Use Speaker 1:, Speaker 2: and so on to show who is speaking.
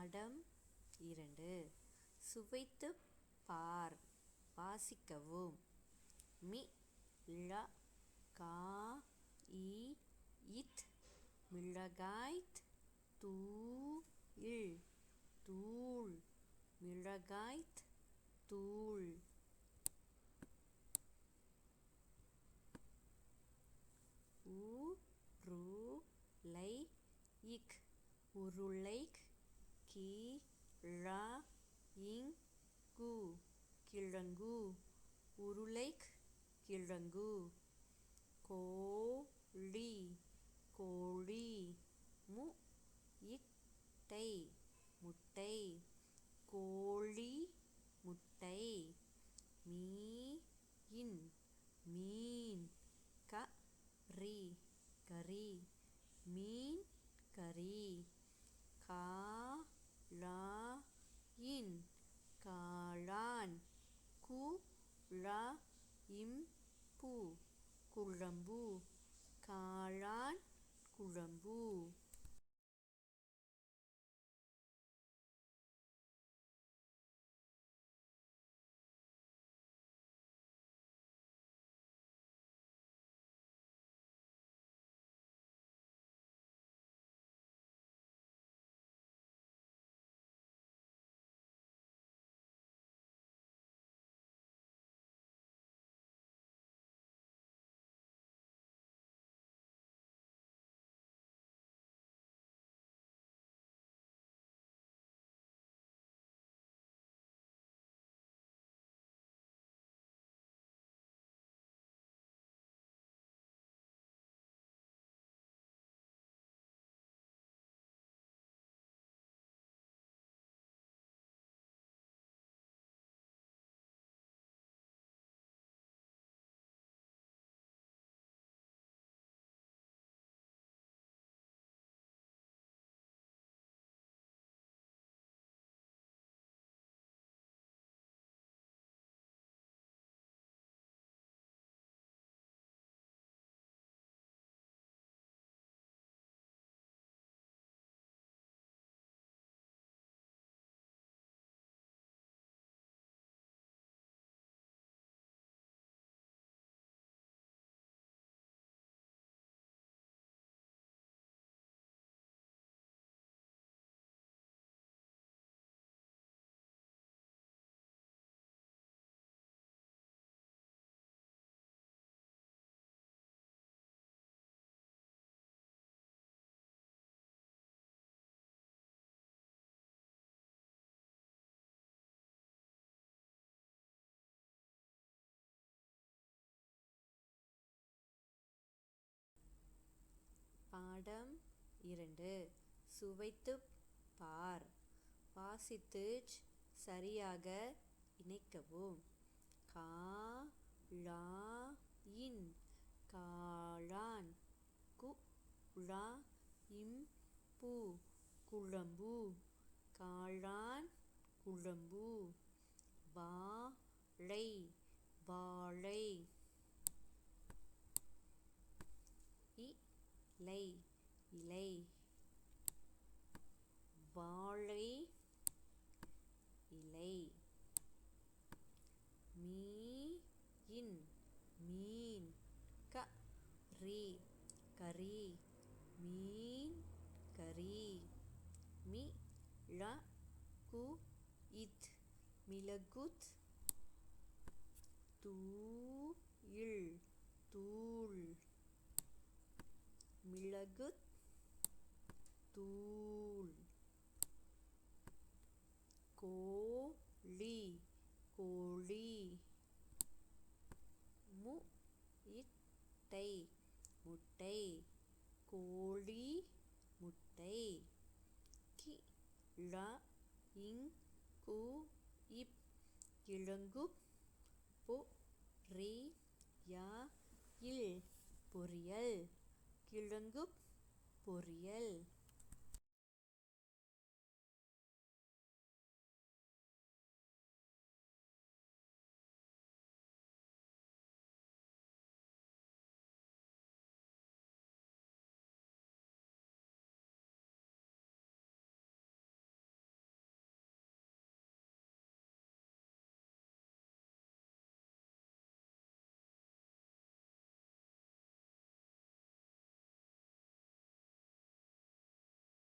Speaker 1: பாடம் இரண்டு. சுவைத்துப் பார் வாசிக்கவும். மி. ழ. கா. இ. இத். மிளகாய்த் தூ ள் தூள். மிளகாய்த் தூள். உ ரு லை இக் உருளைக் கி ழ ங் கு கிழங்கு உருளைக் கிழங்கு கோ ழி கோழி மு ட்டை முட்டை கோழி முட்டை மீ ன் மீன் க ரி கரி மீன் கறி கா ள ன் காளான். கு ழ இம் பூ. குழம்பு. காளான் குழம்பு. பாடம் இரண்டு. சுவைத்துப் பார். வாசித்துச் சரியாக இணைக்கவும். கா ழா இன். காளான் கு ழா இம் பு. குழம்பு. காளான் குழம்பு. வாழை வாழை இலை இலை வாழை இலை மீன் மீன் க கறி. கறி. மீன். கறி. மி. ழ. கு. இத். மிளகுத். தூ ள் தூள். மிளகுத். தூள். கோழி. கோழி. மு. இட்டை முட்டை கோழி முட்டை கி ழ இங் கு இப் கிழங்குப் பொ ரி ய இல் பொரியல் கிழங்கு பொரியல்